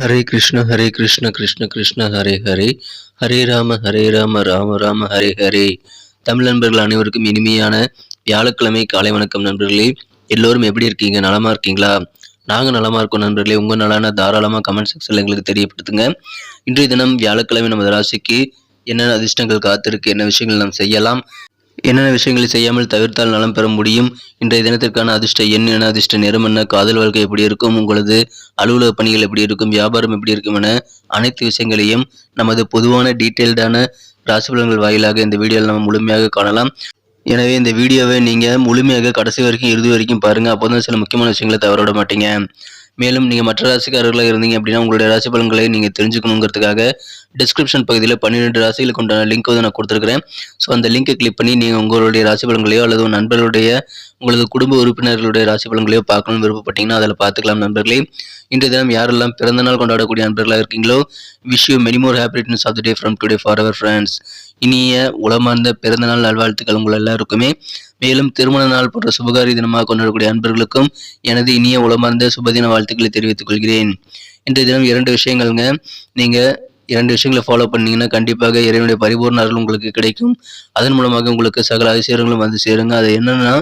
ஹரே கிருஷ்ண ஹரே கிருஷ்ண கிருஷ்ண கிருஷ்ண ஹரே ஹரே. ஹரே ராம ஹரே ராம ராம ராம ஹரே ஹரே. தமிழ் நண்பர்கள் அனைவருக்கும் இனிமையான வியாழக்கிழமை காலை வணக்கம் நண்பர்களே. எல்லோரும் எப்படி இருக்கீங்க? நலமா இருக்கீங்களா? நாங்கள் நலமா இருக்கோம் நண்பர்களே. உங்கள் நலான தாராளமாக கமெண்ட் செக்ஷனில் எங்களுக்கு தெரியப்படுத்துங்க. இன்றைய தினம் வியாழக்கிழமை நமது ராசிக்கு என்னென்ன அதிர்ஷ்டங்கள் காத்திருக்கு என்ன விஷயங்கள் நாம் செய்யலாம்? என்னென்ன விஷயங்களை செய்யாமல் தவிர்த்தால் நலம் பெற முடியும்? இன்றைய தினத்திற்கான அதிர்ஷ்ட எண் என்ன? அதிர்ஷ்ட நிறம் என்ன? காதல் வாழ்க்கை எப்படி இருக்கும்? உங்களது அலுவலக பணிகள் எப்படி இருக்கும்? வியாபாரம் எப்படி இருக்கும் என அனைத்து விஷயங்களையும் நமது பொதுவான டீட்டெயில்டான ராசிபலன்கள் வாயிலாக இந்த வீடியோவில் நம்ம முழுமையாக காணலாம். எனவே இந்த வீடியோவை நீங்கள் முழுமையாக கடைசி வரைக்கும் இறுதி வரைக்கும் பாருங்கள் அப்போ தான் சில முக்கியமான விஷயங்களை தவற விட மாட்டீங்க. மேலும் நீங்கள் மற்ற ராசிக்காரர்களாக இருந்தீங்க அப்படின்னா உங்களுடைய ராசி பலன்களை நீங்கள் தெரிஞ்சுக்கணுங்கிறதுக்காக டிஸ்கிரிப்ஷன் பகுதியில் பன்னிரெண்டு ராசிகளுக்கு உண்டான லிங்க் வந்து நான் கொடுத்துருக்கிறேன். ஸோ அந்த லிங்கை கிளிக் பண்ணி நீங்கள் உங்களுடைய ராசி பலன்களையோ அல்லது நண்பர்களுடைய உங்களது குடும்ப உறுப்பினர்களுடைய ராசி பலன்களையோ பார்க்கணும்னு விருப்பப்பட்டீங்கன்னா அதில் பார்த்துக்கலாம் நண்பர்களே. இன்றைய தினம் யாரெல்லாம் பிறந்த நாள் கொண்டாடக்கூடிய நண்பர்களாக இருக்கீங்களோ wish you many more happiness of the day from today for our friends இனிய உளமார்ந்த பிறந்தநாள் நல்வாழ்த்துக்கள் உங்கள் எல்லாருக்குமே. மேலும் திருமண நாள் போன்ற சுபகாரி தினமாக கொண்டாடக்கூடிய அன்பர்களுக்கும் எனது இனிய உளமார்ந்த சுபதின வாழ்த்துக்களை தெரிவித்துக் கொள்கிறேன். இன்றைய தினம் இரண்டு விஷயங்கள்ங்க. நீங்கள் இரண்டு விஷயங்களை ஃபாலோ பண்ணீங்கன்னா கண்டிப்பாக இறைவனுடைய பரிபூர்ண அருள் உங்களுக்கு கிடைக்கும். அதன் மூலமாக உங்களுக்கு சகல அதிசயங்களும் வந்து சேருங்க. அது என்னன்னா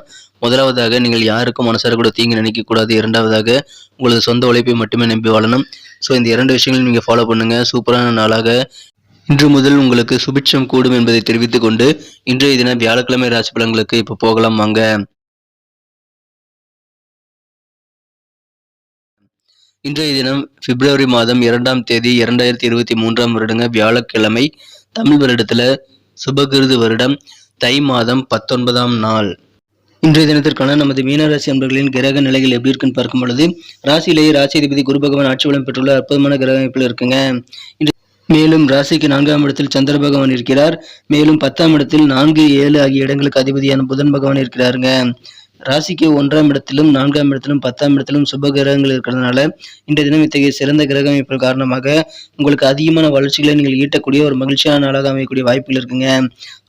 முதலாவதாக நீங்கள் யாருக்கும் மனசார கூட தீங்கு நினைக்கக்கூடாது இரண்டாவதாக உங்களது சொந்த உழைப்பை மட்டுமே நம்பி வாழணும். ஸோ இந்த இரண்டு விஷயங்களையும் நீங்கள் ஃபாலோ பண்ணுங்க. சூப்பரான நாளாக இன்று முதல் உங்களுக்கு சுபிட்சம் கூடும் என்பதை தெரிவித்துக் கொண்டு இன்றைய தினம் வியாழக்கிழமை ராசி பலன்களுக்கு இப்போ போகலாம் வாங்க. இன்றைய தினம் பிப்ரவரி மாதம் இரண்டாம் தேதி இரண்டாயிரத்தி இருபத்தி மூன்றாம் வருடங்க வியாழக்கிழமை தமிழ் வருடத்துல சுபகிருது வருடம் தை மாதம் பத்தொன்பதாம் நாள். இன்றைய தினத்திற்கான நமது மீனராசி அன்பர்களின் கிரக நிலைகள் எப்படி இருக்குன்னு பார்க்கும் பொழுது ராசியிலேயே ராசி அதிபதி குரு பகவான் ஆட்சி பலம் பெற்றுள்ள அற்புதமான கிரக அமைப்பில் இருக்குங்க. இன்று மேலும் ராசிக்கு நான்காம் இடத்தில் சந்திர பகவான் இருக்கிறார். மேலும் பத்தாம் இடத்தில் நான்கு ஏழு ஆகிய இடங்களுக்கு அதிபதியான புதன் பகவான் இருக்கிறாருங்க. ராசிக்கு ஒன்றாம் இடத்திலும் நான்காம் இடத்திலும் பத்தாம் இடத்திலும் சுப கிரகங்கள் இருக்கிறதுனால இன்றைய தினம் இத்தகைய சிறந்த கிரக அமைப்பு காரணமாக உங்களுக்கு அதிகமான வளர்ச்சிகளை நீங்கள் ஈட்டக்கூடிய ஒரு மகிழ்ச்சியான நாளாக அமையக்கூடிய வாய்ப்புகள் இருக்குங்க.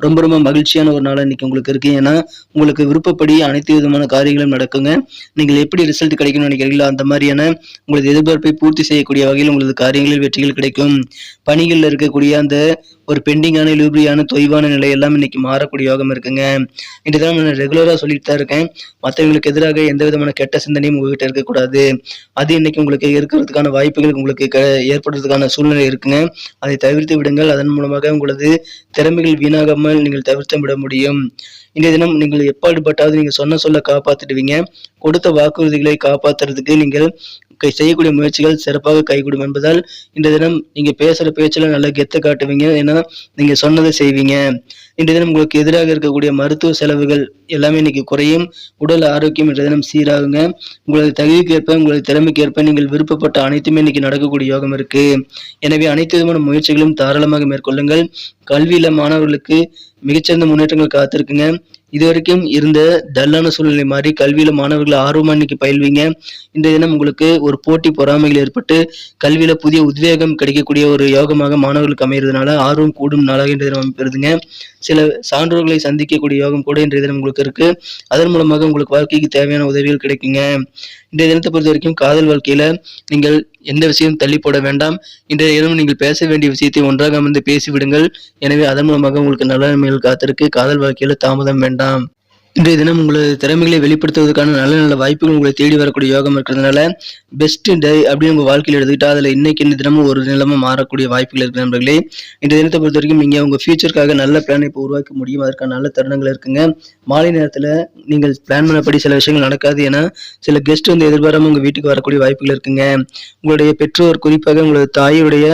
ரொம்ப ரொம்ப மகிழ்ச்சியான ஒரு நாளாக இன்னைக்கு உங்களுக்கு இருக்கு. ஏன்னா உங்களுக்கு விருப்பப்படி அனைத்து விதமான காரியங்களும் நடக்குங்க. நீங்கள் எப்படி ரிசல்ட் கிடைக்கும்னு நினைக்கிறீங்களோ அந்த மாதிரியான உங்களது எதிர்பார்ப்பை பூர்த்தி செய்யக்கூடிய வகையில் உங்களது காரியங்களில் வெற்றிகள் கிடைக்கும். பணிகளில் இருக்கக்கூடிய அந்த ஒரு பெண்டிங்கான இழுபறியான தொய்வான நிலை எல்லாம் இன்னைக்கு மாறக்கூடிய யோகம் இருக்குங்க. இன்று தான் நான் ரெகுலராக சொல்லிட்டு தான் இருக்கேன். மற்றவங்களுக்கு எதிராக எந்த விதமான கெட்ட சிந்தனையும் உங்ககிட்ட இருக்கக்கூடாது. அது இன்னைக்கு உங்களுக்கு இருக்கிறதுக்கான வாய்ப்புகள் உங்களுக்கு க ஏற்படுறதுக்கான சூழ்நிலை இருக்குங்க. அதை தவிர்த்து விடுங்கள். அதன் மூலமாக உங்களது திறமைகள் வீணாகாமல் நீங்கள் தவிர்த்து விட முடியும். இன்றைய தினம் நீங்கள் எப்பாடுபட்டாவது நீங்கள் சொன்ன சொல்ல காப்பாற்றிடுவீங்க கொடுத்த வாக்குறுதிகளை காப்பாத்துறதுக்கு நீங்கள் செய்யக்கூடிய முயற்சிகள் சிறப்பாக கைகூடும் என்பதால் இந்த தினம் நீங்க பேசுற பேச்சுல நல்ல கெத்த காட்டுவீங்க. ஏன்னா நீங்க சொன்னதை செய்வீங்க. இந்த தினம் உங்களுக்கு எதிராக இருக்கக்கூடிய மருத்துவ செலவுகள் எல்லாமே இன்னைக்கு குறையும். உடல் ஆரோக்கியம் என்ற தினம் சீராகுங்க. உங்களது தகுதிக்கு ஏற்ப உங்களது திறமைக்கு ஏற்ப நீங்கள் விருப்பப்பட்ட அனைத்துமே இன்னைக்கு நடக்கக்கூடிய யோகம் இருக்கு. எனவே அனைத்து விதமான முயற்சிகளும் தாராளமாக மேற்கொள்ளுங்கள். கல்வியில மாணவர்களுக்கு மிகச்சிறந்த முன்னேற்றங்கள் காத்திருக்குங்க. இதுவரைக்கும் இருந்த டல்லான சூழ்நிலை மாறி கல்வியில மாணவர்கள் ஆர்வமா இன்னைக்கு பயில்வீங்க. இந்த தினம் உங்களுக்கு ஒரு போட்டி பொறாமைகள் ஏற்பட்டு கல்வியில புதிய உத்வேகம் கிடைக்கக்கூடிய ஒரு யோகமாக மாணவர்களுக்கு அமைகிறதுனால ஆர்வம் கூடும் நாளாக இன்றைய தினம் அமைப்பிருதுங்க சில சான்றோர்களை சந்திக்கக்கூடிய யோகம் கூட இன்றைய தினம் உங்களுக்கு இருக்கு. அதன் மூலமாக உங்களுக்கு வாழ்க்கைக்கு தேவையான உதவிகள் கிடைக்குங்க. இன்றைய தினத்தை பொறுத்த வரைக்கும் காதல் வாழ்க்கையில நீங்கள் எந்த விஷயம் தள்ளி போட வேண்டாம். இன்றைய தினம் நீங்கள் பேச வேண்டிய விஷயத்தை ஒன்றாக அமர்ந்து பேசிவிடுங்கள் எனவே அதன் மூலமாக உங்களுக்கு நல்ல நன்மைகள் காத்திருக்கு. காதல் வாழ்க்கையில தாமதம் வேண்டாம். இன்றைய தினம் உங்களது திறமைகளை வெளிப்படுத்துவதற்கான நல்ல நல்ல வாய்ப்புகள் உங்களை தேடி வரக்கூடிய யோகம் இருக்கிறதுனால பெஸ்ட் டே அப்படின்னு உங்க வாழ்க்கையில் எடுத்துக்கிட்டா அதுல இன்னைக்கு இந்த தினமும் ஒரு நிலமா மாறக்கூடிய வாய்ப்புகள் இருக்கு நண்பர்களே. இன்றைய தினத்தை பொறுத்த வரைக்கும் நீங்க உங்க ஃபியூச்சருக்காக நல்ல பிளானை இப்போ உருவாக்க முடியும். அதற்கான நல்ல தருணங்கள் இருக்குங்க. மாலை நேரத்துல நீங்கள் பிளான் பண்ணபடி சில விஷயங்கள் நடக்காது. ஏன்னா சில கெஸ்ட் வந்து எதிர்பாராம உங்க வீட்டுக்கு வரக்கூடிய வாய்ப்புகள் இருக்குங்க. உங்களுடைய பெற்றோர் குறிப்பாக உங்களது தாயுடைய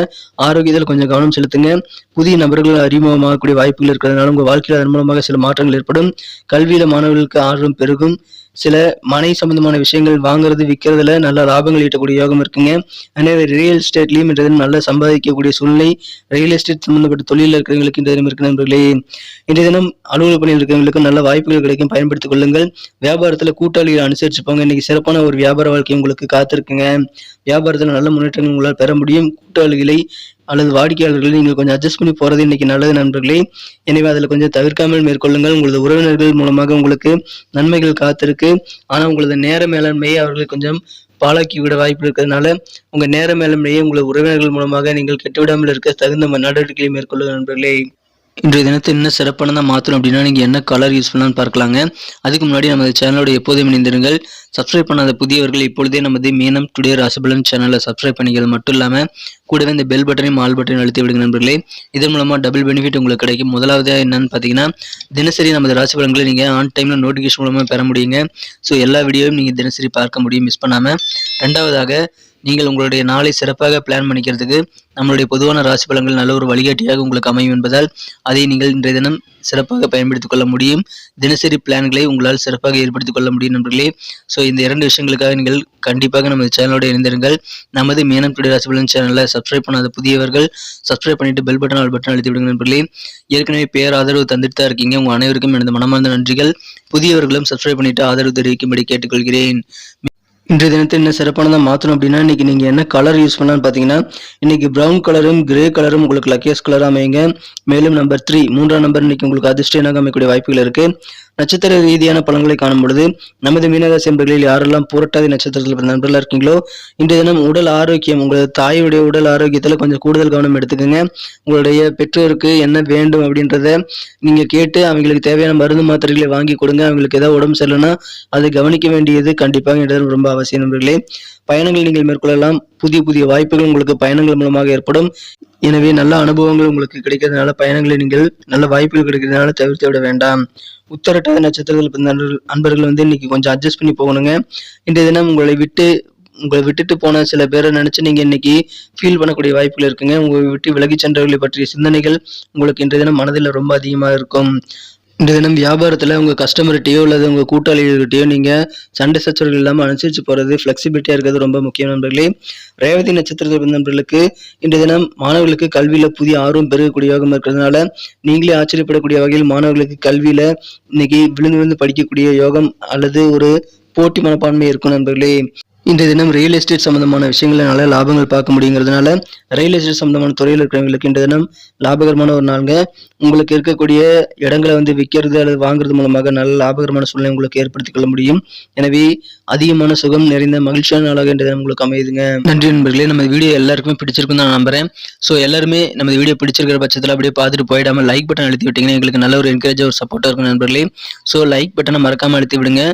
ஆரோக்கியத்தில் கொஞ்சம் கவனம் செலுத்துங்க. புதிய நபர்கள் அறிமுகமாகக்கூடிய வாய்ப்புகள் இருக்கிறதுனால உங்க வாழ்க்கையில் அதன் மூலமாக சில மாற்றங்கள் ஏற்படும். கல்வியில மாணவர்களுக்கு ஆர்வம் பெருகும். சில மனை சம்பந்தமான விஷயங்கள் வாங்குறது விற்கிறதுல நல்ல லாபங்கள் ஈட்டக்கூடிய யோகம் இருக்குங்க. அதே ரியல் எஸ்டேட்லையும் இன்றைய தினம் நல்லா சம்பாதிக்கக்கூடிய சூழ்நிலை ரியல் எஸ்டேட் சம்பந்தப்பட்ட தொழிலில் இருக்கிறவங்களுக்கு இந்த தினம் இருக்கு நண்பர்களே. இன்றைய தினம் அலுவலக பணியில் இருக்கிறவங்களுக்கு நல்ல வாய்ப்புகள் கிடைக்கும். பயன்படுத்திக் கொள்ளுங்கள். வியாபாரத்துல கூட்டாளிகளை அனுசரிச்சு போங்க இன்னைக்கு சிறப்பான ஒரு வியாபார வாழ்க்கை உங்களுக்கு காத்திருக்குங்க. வியாபாரத்துல நல்ல முன்னேற்றங்கள் உங்களால் பெற முடியும். கூட்டாளிகளை அல்லது வாடிக்கையாளர்களை நீங்கள் கொஞ்சம் அட்ஜஸ்ட் பண்ணி போறது இன்னைக்கு நல்லது நண்பர்களே. எனவே அதில் கொஞ்சம் தவிர்க்காமல் மேற்கொள்ளுங்கள். உங்களது உறவினர்கள் மூலமாக உங்களுக்கு நன்மைகள் காத்திருக்கு. ஆனால் உங்களது நேர மேலாண்மையை அவர்கள் கொஞ்சம் பாழாக்கி விட வாய்ப்பு இருக்கிறதுனால உங்கள் நேர மேலாண்மையை உங்கள் உறவினர்கள் மூலமாக நீங்கள் கெட்டுவிடாமல் இருக்க தகுந்த நடவடிக்கைகளை மேற்கொள்ளுங்கள் நண்பர்களே. இன்றைய தினத்தை இன்னும் சிறப்பானதாக மாற்றணும் அப்படின்னா நீங்கள் என்ன கலர் யூஸ் பண்ணலாம்னு பார்க்கலாங்க. அதுக்கு முன்னாடி நமது சேனலோட எப்போதும் இணைந்திருங்கள். சப்ஸ்கிரைப் பண்ணாத புதியவர்கள் இப்பொழுதே நமது மீனம் டுடே ராசிபலன் சேனலை சப்ஸ்கிரைப் பண்ணிக்கிறது மட்டும் இல்லாமல் கூடவே இந்த பெல் பட்டனையும் ஆல் பட்டனையும் அழுத்தி விடுங்க நண்பர்களே. இதன் மூலமாக டபுள் பெனிஃபிட் உங்களுக்கு கிடைக்கும். முதலாவது என்னன்னு பார்த்தீங்கன்னா தினசரி நமது ராசி பலன்களை நீங்கள் ஆன் டைமில் நோட்டிஃபிகேஷன் மூலமாக பெற முடியுங்க. ஸோ எல்லா வீடியோவும் நீங்கள் தினசரி பார்க்க முடியும். மிஸ் பண்ணாமல் ரெண்டாவதாக நீங்கள் உங்களுடைய நாளை சிறப்பாக பிளான் பண்ணிக்கிறதுக்கு நம்மளுடைய பொதுவான ராசி பலன்கள் நல்ல ஒரு வழிகாட்டியாக உங்களுக்கு அமையும் என்பதால் அதை நீங்கள் இன்றைய தினம் சிறப்பாக பயன்படுத்திக் கொள்ள முடியும். தினசரி பிளான்களை உங்களால் சிறப்பாக ஏற்படுத்திக் கொள்ள முடியும் நண்பர்களே. ஸோ இந்த இரண்டு விஷயங்களுக்காக நீங்கள் கண்டிப்பாக நமது சேனலோடு இணைந்திருங்கள். நமது மேனம் டுடே ராசி பலன் சேனலை சப்ஸ்கிரைப் பண்ணாத புதியவர்கள் சப்ஸ்கிரைப் பண்ணிட்டு பெல் பட்டன் ஆல் பட்டன் அழுத்தி விடுங்க நண்பர்களே. ஏற்கனவே பேர் ஆதரவு தந்துட்டு தான் இருக்கீங்க. உங்கள் அனைவருக்கும் எனது மனமார்ந்த நன்றிகள். புதியவர்களும் சப்ஸ்கிரைப் பண்ணிட்டு ஆதரவு தெரிவிக்கும்படி கேட்டுக்கொள்கிறேன். இன்றைய தினத்தை என்ன சிறப்பானதாக மாற்றணும் அப்படின்னா இன்னைக்கு நீங்கள் என்ன கலர் யூஸ் பண்ணலாம்னு பார்த்தீங்கன்னா இன்னைக்கு ப்ரௌன் கலரும் கிரே கலரும் உங்களுக்கு லக்கியஸ் கலர் அமையுங்க. மேலும் நம்பர் த்ரீ மூன்றாம் நம்பர் இன்னைக்கு உங்களுக்கு அதிர்ஷ்ட அமைக்கக்கூடிய வாய்ப்புகள் இருக்கு. நட்சத்திர ரீதியான பலன்களை காணும் பொழுது நமது மீனராசி என்பர்களில் யாரெல்லாம் புரட்டாதி நட்சத்திரத்தில் பிறந்த நண்பர்களாக இருக்கீங்களோ இன்றைய தினம் உடல் ஆரோக்கியம் உங்களது தாயுடைய உடல் ஆரோக்கியத்தில் கொஞ்சம் கூடுதல் கவனம் எடுத்துக்கோங்க. உங்களுடைய பெற்றோருக்கு என்ன வேண்டும் அப்படின்றத நீங்கள் கேட்டு அவங்களுக்கு தேவையான மருந்து மாத்திரைகளை வாங்கி கொடுங்க. அவங்களுக்கு ஏதாவது உடம்பு சரியில்லைன்னா அதை கவனிக்க வேண்டியது கண்டிப்பாக இன்றைய ரொம்ப அவசியம் நண்பர்களே பயணங்கள் நீங்கள் மேற்கொள்ளலாம். புதிய புதிய வாய்ப்புகள் உங்களுக்கு பயணங்கள் மூலமாக ஏற்படும். எனவே நல்ல அனுபவங்கள் உங்களுக்கு கிடைக்கிறதுனால பயணங்களை நீங்கள் நல்ல வாய்ப்புகள் கிடைக்கிறதுனால தவிர்த்து விட வேண்டாம். உத்தரட்டாத நட்சத்திரத்தில் நண்பர்கள் அன்பர்கள் வந்து இன்னைக்கு கொஞ்சம் அட்ஜஸ்ட் பண்ணி போகணுங்க. இன்றைய தினம் உங்களை விட்டு உங்களை விட்டுட்டு போன சில பேரை நினைச்சு நீங்க இன்னைக்கு ஃபீல் பண்ணக்கூடிய வாய்ப்புகள் இருக்குங்க. உங்களை விட்டு விலகி சென்றவர்களை பற்றிய சிந்தனைகள் உங்களுக்கு இன்றைய தினம் மனதில் ரொம்ப அதிகமாக இருக்கும். இந்த தினம் வியாபாரத்தில் உங்கள் கஸ்டமர்கிட்டயோ அல்லது உங்கள் கூட்டாளிகள்கிட்டயோ நீங்கள் சண்டை சச்சரவுகள் இல்லாமல் அனுசரித்து போகிறது ஃப்ளெக்சிபிலிட்டியாக இருக்கிறது ரொம்ப முக்கியம் நண்பர்களே. ரேவதி நட்சத்திரத்தில் நண்பர்களுக்கு இன்றைய தினம் மாணவர்களுக்கு கல்வியில் புதிய ஆர்வம் பெருகக்கூடிய யோகம் இருக்கிறதுனால நீங்களே ஆச்சரியப்படக்கூடிய வகையில் மாணவர்களுக்கு கல்வியில் இன்னைக்கு விழுந்து விழுந்து படிக்கக்கூடிய யோகம் அல்லது ஒரு போட்டி மனப்பான்மை இருக்கும் நண்பர்களே. இன்றைய தினம் ரியல் எஸ்டேட் சம்பந்தமான விஷயங்களை லாபங்கள் பார்க்க முடியுங்கிறதுனால ரியல் எஸ்டேட் சம்பந்தமான துறையில் இருக்கிறவங்களுக்கு இன்றைய தினம் லாபகரமான ஒரு நாளுங்க. உங்களுக்கு இருக்கக்கூடிய இடங்களை வந்து விற்கிறது அல்லது வாங்குறது மூலமாக நல்ல லாபகரமான சூழ்நிலை உங்களுக்கு ஏற்படுத்திக் கொள்ள முடியும். எனவே அதிகமான சுகம் நிறைந்த மகிழ்ச்சியான நாளாக இன்றைய தினம் உங்களுக்கு அமையுதுங்க. நன்றி நண்பர்களே நம்ம வீடியோ எல்லாருக்குமே பிடிச்சிருக்கும் நான் நம்புறேன். ஸோ எல்லாருமே நம்ம வீடியோ பிடிச்சிருக்கிற பட்சத்தில் அப்படியே பார்த்துட்டு போயிடாம லைக் பட்டன் அழுத்தி விட்டீங்கன்னா எங்களுக்கு நல்ல ஒரு என்கரேஜ் ஒரு சப்போர்ட்டாக இருக்கும் நண்பர்களே. ஸோ லைக் பட்டனை மறக்காமல் அழுத்தி விடுங்க.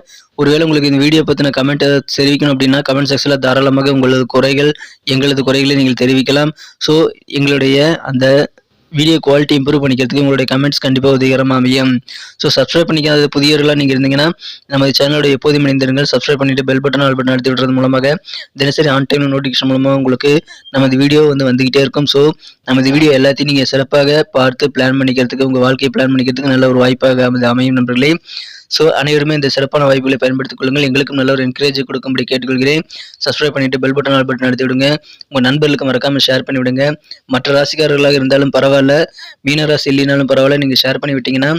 ஒருவேளை உங்களுக்கு இந்த வீடியோ பற்றின கமெண்ட் தெரிவிக்கணும் அப்படின்னா கமெண்ட் செக்ஷனில் தாராளமாக உங்களது குறைகள் எங்களது குறைகளை நீங்கள் தெரிவிக்கலாம். ஸோ எங்களுடைய அந்த வீடியோ குவாலிட்டி இம்ப்ரூவ் பண்ணிக்கிறதுக்கு உங்களுடைய கமெண்ட்ஸ் கண்டிப்பாக உதவிகரமாக அமையும். ஸோ சப்ஸ்கிரைப் பண்ணிக்காத புதியவர்களாக நீங்கள் இருந்தீங்கன்னா நமது சேனலோட எப்போதும் இணைந்திருங்கள். சப்ஸ்கிரைப் பண்ணிட்டு பெல் பட்டன் ஆல் பட்டன் அழுத்தி விடுறது மூலமாக தினசரி ஆன் டைம் நோட்டிஃபிகேஷன் மூலமாக உங்களுக்கு நமது வீடியோ வந்து வந்துகிட்டே இருக்கும். ஸோ நமது வீடியோ எல்லாத்தையும் நீங்கள் சிறப்பாக பார்த்து பிளான் பண்ணிக்கிறதுக்கு உங்கள் வாழ்க்கையை பிளான் பண்ணிக்கிறதுக்கு நல்ல ஒரு வாய்ப்பாக அமைது அமையும் நண்பர்களே. ஸோ அனைவருமே இந்த சிறப்பான வாய்ப்புகளை பயன்படுத்திக் கொள்ளுங்கள். எங்களுக்கும் நல்ல ஒரு என்கரேஜ் கொடுக்கும்படி கேட்டுக்கொள்கிறேன். சப்ஸ்கிரைப் பண்ணிட்டு பெல் பட்டன் ஆல் பட்டன் அழுத்தி விடுங்க. உங்கள் நண்பர்களுக்கு மறக்காமல் ஷேர் பண்ணி விடுங்க. மற்ற ராசிக்காரர்களாக இருந்தாலும் பரவாயில்ல. மீன ராசி இல்லைனாலும் பரவாயில்ல. நீங்கள் ஷேர் பண்ணி விட்டீங்கன்னா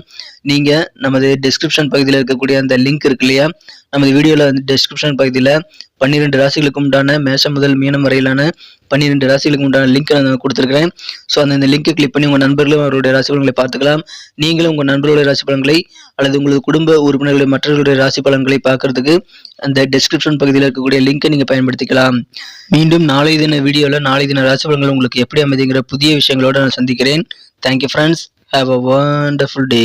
நீங்கள் நமது டிஸ்கிரிப்ஷன் பகுதியில் இருக்கக்கூடிய அந்த லிங்க் இருக்கு இல்லையா? நமது வீடியோவில் வந்து டிஸ்கிரிப்ஷன் பகுதியில் பன்னிரெண்டு ராசிகளுக்கு உண்டான மேஷம் முதல் மீனம் வரையிலான பன்னிரெண்டு ராசிகளுக்கு உண்டான லிங்க் நான் கொடுத்துருக்கிறேன். ஸோ அந்த இந்த லிங்கை கிளிக் பண்ணி உங்கள் நண்பர்களும் அவருடைய ராசி பலன்களை பார்த்துக்கலாம். நீங்களும் உங்கள் நண்பர்களுடைய ராசி பலன்களை அல்லது உங்களது குடும்ப உறுப்பினர்களுடைய மற்றவர்களுடைய ராசி பலன்களை பார்க்கறதுக்கு அந்த டிஸ்கிரிப்ஷன் பகுதியில் இருக்கக்கூடிய லிங்கை நீங்கள் பயன்படுத்திக்கலாம். மீண்டும் நாளை தின வீடியோவில் நாளை தின ராசி பலன்கள் உங்களுக்கு எப்படி அமைதிங்கிற புதிய விஷயங்களோடு நான் சந்திக்கிறேன். Thank you friends have a wonderful day